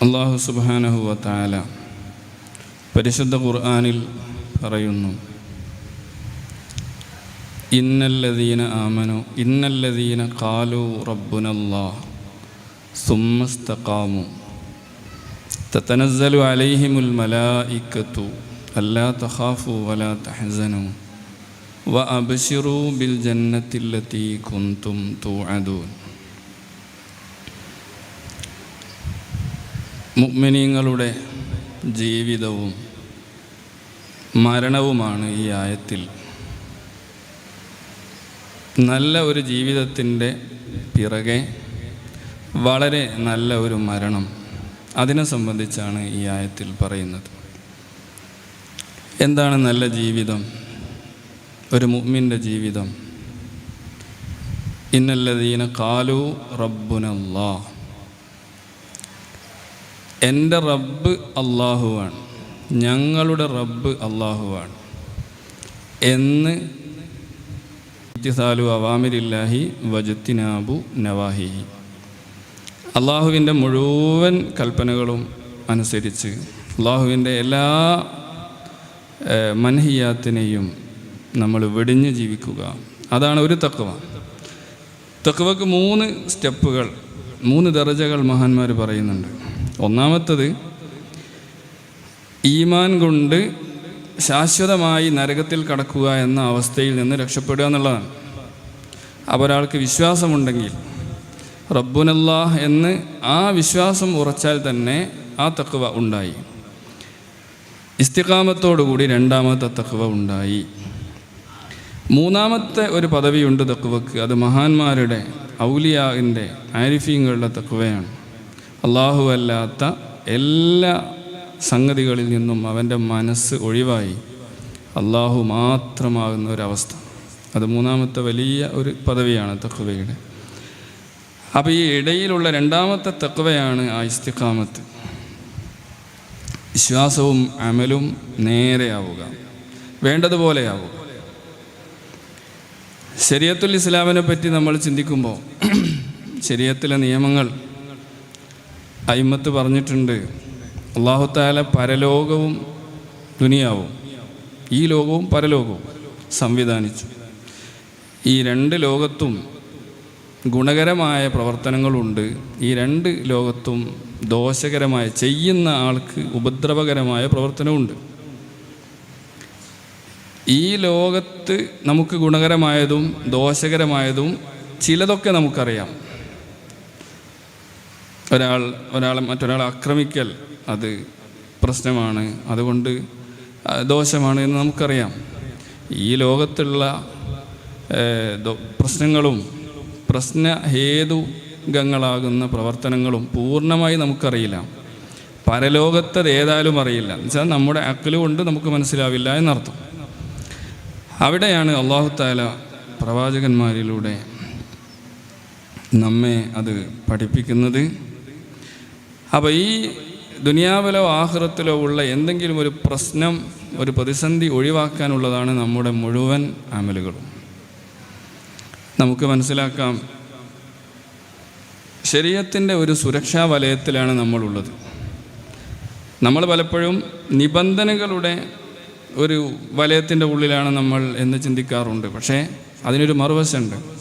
അള്ളാഹു സുബാനഹുവ താല പരിശുദ്ധ ഖുർആാനിൽ പറയുന്നു ഇന്നല്ലദീന ആമനു ഇന്നല്ലദീന കാലു റബ്ബുനല്ലാ സുമ്മസ്തഖാമു തതനസ്സലു അലൈഹിമുൽ മലായിക്കത്തു അല്ലാ തഖാഫു വലാ തഹസനു വ അബ്ശിറൂ ബിൽ ജന്നത്തില്ലത്തി കുന്തും തൂഅദൂൻ. മുഅ്മിനീങ്ങളുടെ ജീവിതവും മരണവുമാണ് ഈ ആയത്തിൽ. നല്ല ഒരു ജീവിതത്തിന്റെ പിറകെ വളരെ നല്ല ഒരു മരണം അതിനെ സംബന്ധിച്ചാണ് ഈ ആയത്തിൽ പറയുന്നത്. എന്താണ് നല്ല ജീവിതം? ഒരു മുഗ്മിന്റെ ജീവിതം. ഇന്നല്ലതീന കാലു റബ്ബുനല്ലാ എന്റെ റബ്ബ് അള്ളാഹുവാണ്. ഞങ്ങളുടെ റബ്ബ് അള്ളാഹുവാണ്. എന്ന് ഇത്തിസാലു അവാമിരില്ലാഹി വജത്തിനാബു നവാഹിഹി. അള്ളാഹുവിന്റെ മുഴുവൻ കൽപ്പനകളും അനുസരിച്ച് അള്ളാഹുവിന്റെ എല്ലാ മൻഹിയാത്തിനെയും നമ്മൾ വെടിഞ്ഞ് ജീവിക്കുക. അതാണ് ഒരു തക്കവ തക്കവക്ക് മൂന്ന് സ്റ്റെപ്പുകൾ മൂന്ന് ദർജകൾ മഹാന്മാർ പറയുന്നുണ്ട്. ഒന്നാമത്തത് ഈമാൻ കൊണ്ട് ശാശ്വതമായി നരകത്തിൽ കടക്കുക എന്ന അവസ്ഥയിൽ നിന്ന് രക്ഷപ്പെടുക എന്നുള്ളതാണ്. അപ്പോൾ ഒരാൾക്ക് വിശ്വാസമുണ്ടെങ്കിൽ റബ്ബുനല്ലാഹ് എന്ന് ആ വിശ്വാസം ഉറച്ചാൽ തന്നെ ആ തക്കവ ഉണ്ടായി. ഇസ്തികാമത്തോടുകൂടി രണ്ടാമത്തെ തക്കവ ഉണ്ടായി. മൂന്നാമത്തെ ഒരു പദവിയുണ്ട് തക്കുവക്ക് അത് മഹാന്മാരുടെ ഔലിയാവിന്റെ ആരിഫീങ്ങളുടെ തക്കുവയാണ് അള്ളാഹു അല്ലാത്ത എല്ലാ സംഗതികളിൽ നിന്നും അവന്റെ മനസ്സ് ഒഴിവായി അള്ളാഹു മാത്രമാകുന്ന ഒരവസ്ഥ. അത് മൂന്നാമത്തെ വലിയ ഒരു പദവിയാണ് തക്കുവയുടെ അപ്പോൾ ഈ ഇടയിലുള്ള രണ്ടാമത്തെ തക്കുവയാണ് ആ ഇസ്തിഖാമത്ത്. വിശ്വാസവും അമലും നേരെയാവുക. വേണ്ടതുപോലെയാവുക. ശരിയത്തുൽ ഇസ്ലാമിനെ പറ്റി നമ്മൾ ചിന്തിക്കുമ്പോൾ ശരിയത്തിലെ നിയമങ്ങൾ അയിമത്ത് പറഞ്ഞിട്ടുണ്ട്. അള്ളാഹുത്താല പരലോകവും ദുനിയാവും. ഈ ലോകവും പരലോകവും സംവിധാനിച്ചു. ഈ രണ്ട് ലോകത്തും ഗുണകരമായ പ്രവർത്തനങ്ങളുണ്ട്. ഈ രണ്ട് ലോകത്തും ദോഷകരമായ ചെയ്യുന്ന ആൾക്ക് ഉപദ്രവകരമായ പ്രവർത്തനമുണ്ട് ഈ ലോകത്ത് നമുക്ക് ഗുണകരമായതും ദോഷകരമായതും ചിലതൊക്കെ നമുക്കറിയാം. ഒരാൾ ഒരാളെ മറ്റൊരാളെ ആക്രമിക്കൽ അത് പ്രശ്നമാണ്. അതുകൊണ്ട് ദോഷമാണ് എന്ന് നമുക്കറിയാം. ഈ ലോകത്തുള്ള പ്രശ്നങ്ങളും പ്രശ്നഹേതുകങ്ങളാകുന്ന പ്രവർത്തനങ്ങളും പൂർണമായി നമുക്കറിയില്ല. പരലോകത്തത് ഏതായാലും അറിയില്ല. എന്നുവെച്ചാൽ നമ്മുടെ അക്കൽ കൊണ്ട് നമുക്ക് മനസ്സിലാവില്ല എന്നർത്ഥം. അവിടെയാണ് അള്ളാഹു താല പ്രവാചകന്മാരിലൂടെ നമ്മെ അത് പഠിപ്പിക്കുന്നത്. അപ്പോൾ ഈ ദുനിയാവിലോ ആഹൃത്തിലോ ഉള്ള എന്തെങ്കിലും ഒരു പ്രശ്നം ഒരു പ്രതിസന്ധി ഒഴിവാക്കാനുള്ളതാണ് നമ്മുടെ മുഴുവൻ അമലുകളും. നമുക്ക് മനസ്സിലാക്കാം ശരീരത്തിന്റെ ഒരു സുരക്ഷാ വലയത്തിലാണ് നമ്മളുള്ളത്. നമ്മൾ പലപ്പോഴും നിബന്ധനകളുടെ ഒരു വലയത്തിന്റെ ഉള്ളിലാണ് നമ്മൾ എന്ന് ചിന്തിക്കാറുണ്ട്. പക്ഷേ അതിനൊരു മറുവശമുണ്ട്.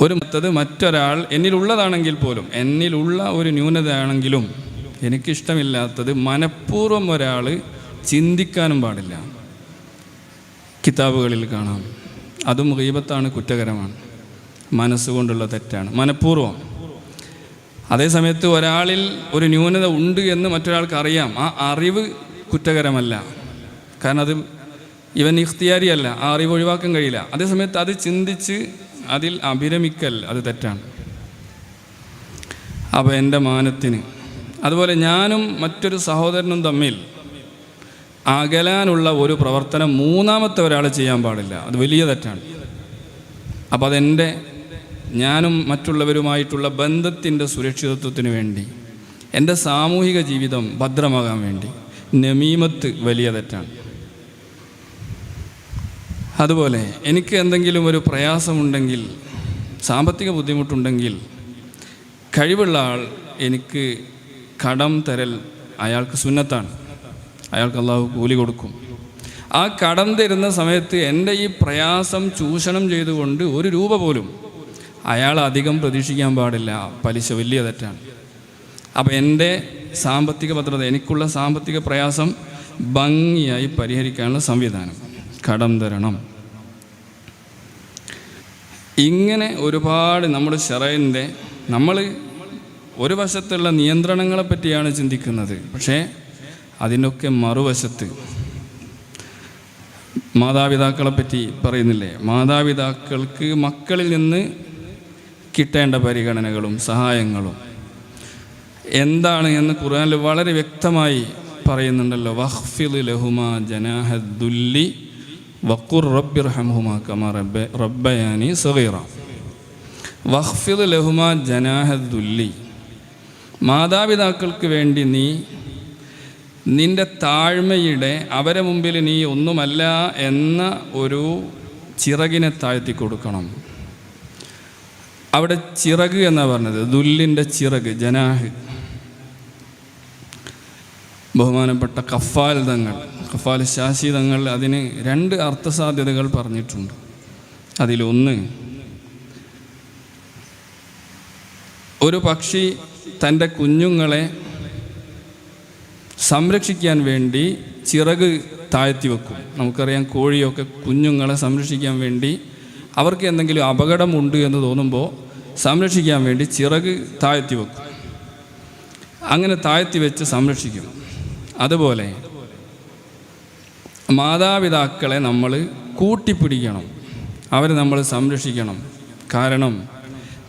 ഒരു മറ്റത് മറ്റൊരാൾ എന്നിലുള്ളതാണെങ്കിൽ പോലും എന്നിലുള്ള ഒരു ന്യൂനതയാണെങ്കിലും എനിക്കിഷ്ടമില്ലാത്തത് മനഃപൂർവം ഒരാൾ ചിന്തിക്കാനും പാടില്ല. കിതാബുകളിൽ കാണാം. അതും ഗീബത്താണ് കുറ്റകരമാണ്. മനസ്സുകൊണ്ടുള്ള തെറ്റാണ്. മനഃപൂർവം. അതേസമയത്ത് ഒരാളിൽ ഒരു ന്യൂനത ഉണ്ട് എന്ന് മറ്റൊരാൾക്ക് അറിയാം ആ അറിവ് കുറ്റകരമല്ല. കാരണം അത് ഇവൻ ഇഖ്തിയാരിയല്ല. ആ അറിവ് ഒഴിവാക്കാൻ കഴിയില്ല. അതേസമയത്ത് അത് ചിന്തിച്ച് അതിൽ അഭിരമിക്കൽ അത് തെറ്റാണ്. അപ്പോൾ എന്റെ മാനത്തിന്. അതുപോലെ ഞാനും മറ്റൊരു സഹോദരനും തമ്മിൽ അകലാനുള്ള ഒരു പ്രവർത്തനം മൂന്നാമത്തെ ഒരാൾ ചെയ്യാൻ പാടില്ല. അത് വലിയ തെറ്റാണ്. അപ്പോൾ അതെന്റെ ഞാനും മറ്റുള്ളവരുമായിട്ടുള്ള ബന്ധത്തിന്റെ സുരക്ഷിതത്വത്തിന് വേണ്ടി എന്റെ സാമൂഹിക ജീവിതം ഭദ്രമാകാൻ വേണ്ടി നമീമത്ത് വലിയ തെറ്റാണ്. അതുപോലെ എനിക്ക് എന്തെങ്കിലും ഒരു പ്രയാസമുണ്ടെങ്കിൽ സാമ്പത്തിക ബുദ്ധിമുട്ടുണ്ടെങ്കിൽ കഴിവുള്ള ആൾ എനിക്ക് കടം തരൽ അയാൾക്ക് സുന്നത്താണ്. അയാൾക്ക് അള്ളാഹു കൂലി കൊടുക്കും. ആ കടം തരുന്ന സമയത്ത് എന്റെ ഈ പ്രയാസം ചൂഷണം ചെയ്തുകൊണ്ട് ഒരു രൂപ പോലും അയാൾ അധികം പ്രതീക്ഷിക്കാൻ പാടില്ല. പലിശ വലിയ തെറ്റാണ്. അപ്പോൾ എന്റെ സാമ്പത്തിക ഭദ്രത എനിക്കുള്ള സാമ്പത്തിക പ്രയാസം ഭംഗിയായി പരിഹരിക്കാനുള്ള സംവിധാനം. കടം തരണം. ഇങ്ങനെ ഒരുപാട് നമ്മുടെ ശറയിന്റെ നമ്മൾ ഒരു വശത്തുള്ള നിയന്ത്രണങ്ങളെ പറ്റിയാണ് ചിന്തിക്കുന്നത്. പക്ഷേ അതിനൊക്കെ മറുവശത്ത് മാതാപിതാക്കളെ പറ്റി പറയുന്നില്ലേ? മാതാപിതാക്കൾക്ക് മക്കളിൽ നിന്ന് കിട്ടേണ്ട പരിഗണനകളും സഹായങ്ങളും. എന്താണ് എന്ന് ഖുർആനിൽ വളരെ വ്യക്തമായി പറയുന്നുണ്ടല്ലോ. വഹ്ഫിദ് ലഹുമ ജനാഹദ്ദുല്ലി വഖുർ റബ്ബി ഹംഹുമ കമ റബ്ബ റബ്ബയാനി സഗീറ. വഖ്ഫിദ് ലഹുമ ജനാഹദ്ദുല്ലി മാതാപിതാക്കൾക്ക് വേണ്ടി നീ നിന്റെ താഴ്മയുടെ അവരെ മുമ്പിൽ നീ ഒന്നുമല്ല എന്ന ഒരു ചിറകിനെ താഴ്ത്തി കൊടുക്കണം. അവിടെ ചിറക് എന്നാണ് പറഞ്ഞത്? ദുല്ലിന്റെ ചിറക് ജനാഹ്. ബഹുമാനപ്പെട്ട കഫാൽ തങ്ങൾ കഫാൽ ശാശി തങ്ങൾ അതിന് രണ്ട് അർത്ഥസാധ്യതകൾ പറഞ്ഞിട്ടുണ്ട്. അതിലൊന്ന് ഒരു പക്ഷി തന്റെ കുഞ്ഞുങ്ങളെ സംരക്ഷിക്കാൻ വേണ്ടി ചിറക് താഴ്ത്തി വെക്കും. നമുക്കറിയാം കോഴിയൊക്കെ കുഞ്ഞുങ്ങളെ സംരക്ഷിക്കാൻ വേണ്ടി അവർക്ക് എന്തെങ്കിലും അപകടമുണ്ട് എന്ന് തോന്നുമ്പോൾ സംരക്ഷിക്കാൻ വേണ്ടി ചിറക് താഴ്ത്തി വെക്കും. അങ്ങനെ താഴ്ത്തി വെച്ച് സംരക്ഷിക്കും. അതുപോലെ മാതാപിതാക്കളെ നമ്മൾ കൂട്ടിപ്പിടിക്കണം. അവരെ നമ്മൾ സംരക്ഷിക്കണം. കാരണം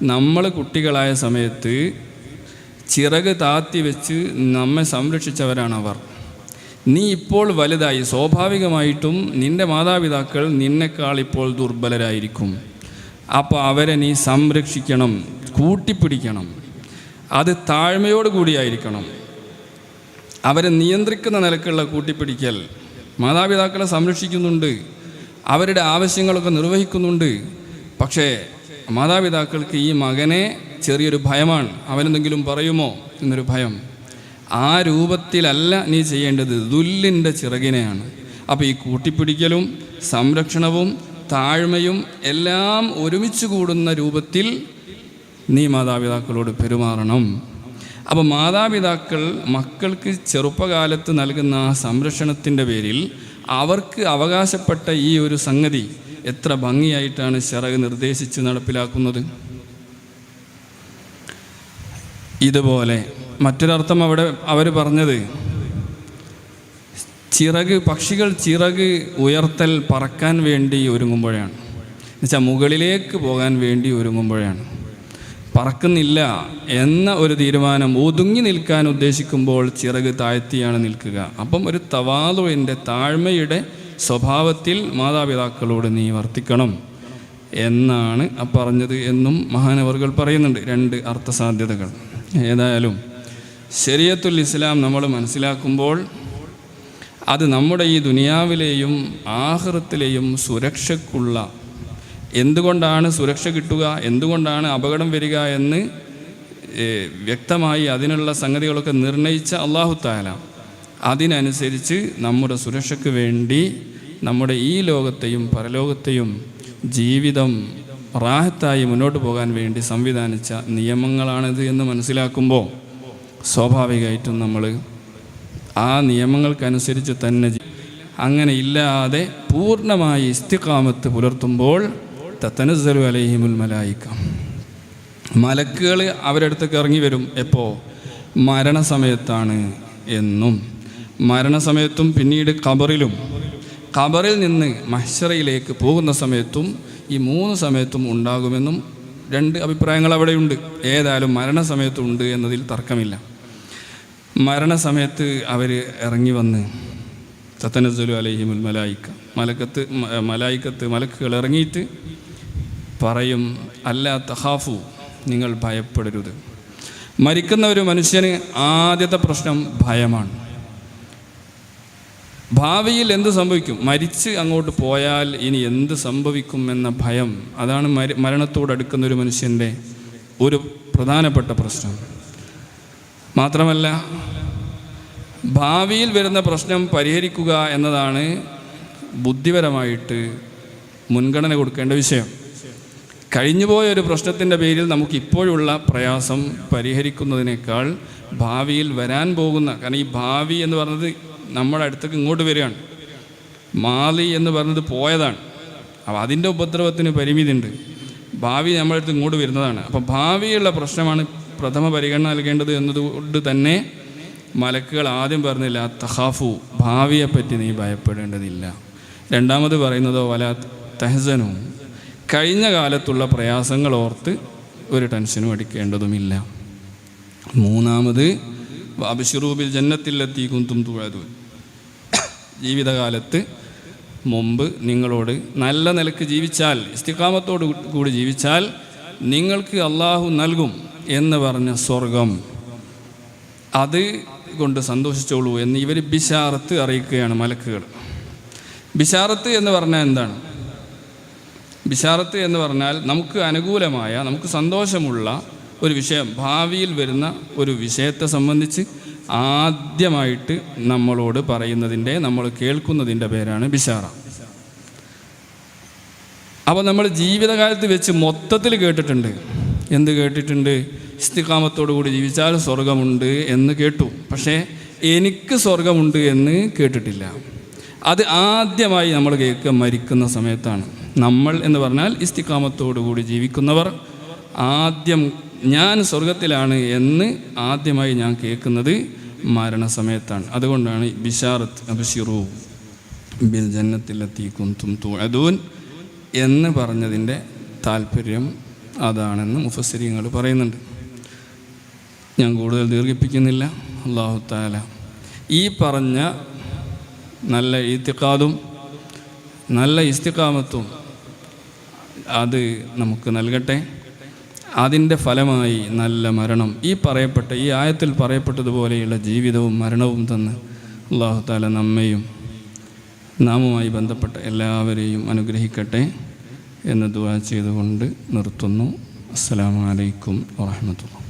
നമ്മൾ കുട്ടികളായ സമയത്ത് ചിറക് താത്തി വെച്ച് നമ്മെ സംരക്ഷിച്ചവരാണ് അവർ. നീ ഇപ്പോൾ വലുതായി സ്വാഭാവികമായിട്ടും നിന്റെ മാതാപിതാക്കൾ നിന്നെക്കാൾ ഇപ്പോൾ ദുർബലരായിരിക്കും. അപ്പോൾ അവരെ നീ സംരക്ഷിക്കണം കൂട്ടിപ്പിടിക്കണം. അത് താഴ്മയോട് കൂടിയായിരിക്കണം അവരെ നിയന്ത്രിക്കുന്ന നിലക്കുള്ള കൂട്ടിപ്പിടിക്കൽ മാതാപിതാക്കളെ സംരക്ഷിക്കുന്നുണ്ട്. അവരുടെ ആവശ്യങ്ങളൊക്കെ നിർവഹിക്കുന്നുണ്ട്. പക്ഷേ മാതാപിതാക്കൾക്ക് ഈ മകനെ ചെറിയൊരു ഭയമാണ്. അവനെന്തെങ്കിലും പറയുമോ എന്നൊരു ഭയം. ആ രൂപത്തിലല്ല നീ ചെയ്യേണ്ടത്. ദുല്ലിന്റെ ചിറകിനെയാണ്. അപ്പോൾ ഈ കൂട്ടിപ്പിടിക്കലും സംരക്ഷണവും താഴ്മയും എല്ലാം ഒരുമിച്ച് കൂടുന്ന രൂപത്തിൽ നീ മാതാപിതാക്കളോട് പെരുമാറണം. അപ്പോൾ മാതാപിതാക്കൾ മക്കൾക്ക് ചെറുപ്പകാലത്ത് നൽകുന്ന സംരക്ഷണത്തിന്റെ പേരിൽ അവർക്ക് അവകാശപ്പെട്ട ഈ ഒരു സംഗതി എത്ര ഭംഗിയായിട്ടാണ് ചിറക് നിർദ്ദേശിച്ച് നടപ്പിലാക്കുന്നത്? ഇതുപോലെ മറ്റൊരർത്ഥം അവിടെ അവർ പറഞ്ഞത് ചിറക് പക്ഷികൾ ചിറക് ഉയർത്തൽ പറക്കാൻ വേണ്ടി ഒരുങ്ങുമ്പോഴാണ്. എന്നുവെച്ചാൽ മുകളിലേക്ക് പോകാൻ വേണ്ടി ഒരുങ്ങുമ്പോഴാണ്. പറക്കുന്നില്ല എന്ന ഒരു തീരുമാനം ഒതുങ്ങി നിൽക്കാൻ ഉദ്ദേശിക്കുമ്പോൾ ചിറക് താഴ്ത്തിയാണ് നിൽക്കുക. അപ്പം ഒരു തവാതുവിന്റെ താഴ്മയുടെ സ്വഭാവത്തിൽ മാതാപിതാക്കളോട് നീ വർത്തിക്കണം എന്നാണ് പറഞ്ഞത് എന്നും മഹാനവറുകൾ പറയുന്നുണ്ട്. രണ്ട് അർത്ഥസാധ്യതകൾ. ഏതായാലും ശരിയത്തുൽ ഇസ്ലാം നമ്മൾ മനസ്സിലാക്കുമ്പോൾ അത് നമ്മുടെ ഈ ദുനിയാവിലെയും ആഹൃത്തിലെയും സുരക്ഷയ്ക്കുള്ള എന്തുകൊണ്ടാണ് സുരക്ഷ കിട്ടുക? എന്തുകൊണ്ടാണ് അപകടം വരിക എന്ന് വ്യക്തമായി അതിനുള്ള സംഗതികളൊക്കെ നിർണയിച്ച അള്ളാഹു താല അതിനനുസരിച്ച് നമ്മുടെ സുരക്ഷയ്ക്ക് വേണ്ടി നമ്മുടെ ഈ ലോകത്തെയും പരലോകത്തെയും ജീവിതം റാഹത്തായി മുന്നോട്ട് പോകാൻ വേണ്ടി സംവിധാനിച്ച നിയമങ്ങളാണിത് എന്ന് മനസ്സിലാക്കുമ്പോൾ സ്വാഭാവികമായിട്ടും നമ്മൾ ആ നിയമങ്ങൾക്കനുസരിച്ച് തന്നെ അങ്ങനെ ഇല്ലാതെ പൂർണമായി ഇസ്തിക്കാമത്ത് പുലർത്തുമ്പോൾ തത്തനസ്സലു അലഹിമുൽ മലായിക്ക. മലക്കുകൾ അവരുടെ അടുത്തേക്ക് ഇറങ്ങി വരും. എപ്പോൾ മരണസമയത്താണ് എന്നും. മരണസമയത്തും പിന്നീട് ഖബറിലും. ഖബറിൽ നിന്ന് മഹ്ഷറയിലേക്ക് പോകുന്ന സമയത്തും ഈ മൂന്ന് സമയത്തും ഉണ്ടാകുമെന്നും രണ്ട് അഭിപ്രായങ്ങൾ അവിടെയുണ്ട്. ഏതായാലും മരണസമയത്തും ഉണ്ട് എന്നതിൽ തർക്കമില്ല. മരണസമയത്ത് അവർ ഇറങ്ങി വന്ന് തത്തനസ്സലു അലഹിമുൽ മലായിക്ക. മലക്കത്ത് മലായിക്കത്ത് മലക്കുകൾ ഇറങ്ങിയിട്ട് പറയും അല്ല തഹാഫു നിങ്ങൾ ഭയപ്പെടരുത്. മരിക്കുന്ന ഒരു മനുഷ്യന് ആദ്യത്തെ പ്രശ്നം ഭയമാണ്. ഭാവിയിൽ എന്ത് സംഭവിക്കും? മരിച്ച് അങ്ങോട്ട് പോയാൽ ഇനി എന്ത് സംഭവിക്കും എന്ന ഭയം അതാണ് മരി മരണത്തോടടുക്കുന്ന ഒരു മനുഷ്യന്റെ ഒരു പ്രധാനപ്പെട്ട പ്രശ്നം. മാത്രമല്ല ഭാവിയിൽ വരുന്ന പ്രശ്നം പരിഹരിക്കുക എന്നതാണ് ബുദ്ധിപരമായിട്ട് മുൻഗണന കൊടുക്കേണ്ട വിഷയം. കഴിഞ്ഞുപോയ ഒരു പ്രശ്നത്തിന്റെ പേരിൽ നമുക്ക് ഇപ്പോഴുള്ള പ്രയാസം പരിഹരിക്കുന്നതിനേക്കാൾ ഭാവിയിൽ വരാൻ പോകുന്ന കാരണം ഈ ഭാവി എന്ന് പറഞ്ഞത് നമ്മുടെ അടുത്തേക്ക് ഇങ്ങോട്ട് വരികയാണ്. മാലി എന്ന് പറഞ്ഞത് പോയതാണ്. അപ്പോൾ അതിന്റെ ഉപദ്രവത്തിന് പരിമിതിയുണ്ട്. ഭാവി നമ്മുടെ അടുത്ത് ഇങ്ങോട്ട് വരുന്നതാണ്. അപ്പം ഭാവിയുള്ള പ്രശ്നമാണ് പ്രഥമ പരിഗണന നൽകേണ്ടത് എന്നതുകൊണ്ട് തന്നെ മലക്കുകൾ ആദ്യം പറഞ്ഞില്ല തഹാഫു ഭാവിയെപ്പറ്റി നീ ഭയപ്പെടേണ്ടതില്ല. രണ്ടാമത് പറയുന്നതോ വല തെഹസനും കഴിഞ്ഞ കാലത്തുള്ള പ്രയാസങ്ങൾ ഓർത്ത് ഒരു ടെൻഷനും അടിക്കേണ്ടതുമില്ല. മൂന്നാമത് അബിഷുറൂബിൽ ജന്നത്തിലെത്തി കുന്തും തുഴതു ജീവിതകാലത്ത് മുമ്പ് നിങ്ങളോട് നല്ല നിലയ്ക്ക് ജീവിച്ചാൽ ഇസ്തിക്കാമത്തോട് കൂടി ജീവിച്ചാൽ നിങ്ങൾക്ക് അള്ളാഹു നൽകും എന്ന് പറഞ്ഞ സ്വർഗം. അത് കൊണ്ട് സന്തോഷിച്ചോളൂ എന്ന് ഇവർ ബിഷാറത്ത് അറിയിക്കുകയാണ് മലക്കുകൾ. ബിഷാറത്ത് എന്ന് പറഞ്ഞാൽ എന്താണ്? ബിഷാറത്ത് എന്ന് പറഞ്ഞാൽ നമുക്ക് അനുകൂലമായ നമുക്ക് സന്തോഷമുള്ള ഒരു വിഷയം ഭാവിയിൽ വരുന്ന ഒരു വിഷയത്തെ സംബന്ധിച്ച് ആദ്യമായിട്ട് നമ്മളോട് പറയുന്നതിന്റെ നമ്മൾ കേൾക്കുന്നതിന്റെ പേരാണ് ബിഷാറ അപ്പോൾ നമ്മൾ ജീവിതകാലത്ത് വെച്ച് മൊത്തത്തിൽ കേട്ടിട്ടുണ്ട്. എന്ത് കേട്ടിട്ടുണ്ട്? കൂടി ജീവിച്ചാൽ സ്വർഗമുണ്ട് എന്ന് കേട്ടു. പക്ഷേ എനിക്ക് സ്വർഗമുണ്ട് എന്ന് കേട്ടിട്ടില്ല. അത് ആദ്യമായി നമ്മൾ കേൾക്കുക മരിക്കുന്ന സമയത്താണ്. നമ്മൾ എന്ന് പറഞ്ഞാൽ ഇസ്തിക്കാമത്തോടുകൂടി ജീവിക്കുന്നവർ. ആദ്യം ഞാൻ സ്വർഗത്തിലാണ് എന്ന് ആദ്യമായി ഞാൻ കേൾക്കുന്നത് മരണസമയത്താണ്. അതുകൊണ്ടാണ് ബിഷാറത്ത് അബിഷിറു ബിൽ ജന്നത്തിലെത്തി കുന്തും തുഅദൂൻ എന്ന് പറഞ്ഞതിന്റെ താല്പര്യം അതാണെന്ന് മുഫസരിങ്ങൾ പറയുന്നുണ്ട്. ഞാൻ കൂടുതൽ ദീർഘിപ്പിക്കുന്നില്ല. അള്ളാഹു താല ഈ പറഞ്ഞ നല്ല ഈത്തിക്കാതും നല്ല ഇസ്തിക്കാമത്തും അത് നമുക്ക് നൽകട്ടെ. അതിന്റെ ഫലമായി നല്ല മരണം. ഈ പറയപ്പെട്ട ഈ ആയത്തിൽ പറയപ്പെട്ടതുപോലെയുള്ള ജീവിതവും മരണവും തന്ന് അള്ളാഹു താല നമ്മയും നാമുമായി ബന്ധപ്പെട്ട എല്ലാവരെയും അനുഗ്രഹിക്കട്ടെ എന്ന് ദുവാ ചെയ്തുകൊണ്ട് നിർത്തുന്നു. അസ്സലാമു അലൈക്കും വാഹമത്തുള്ള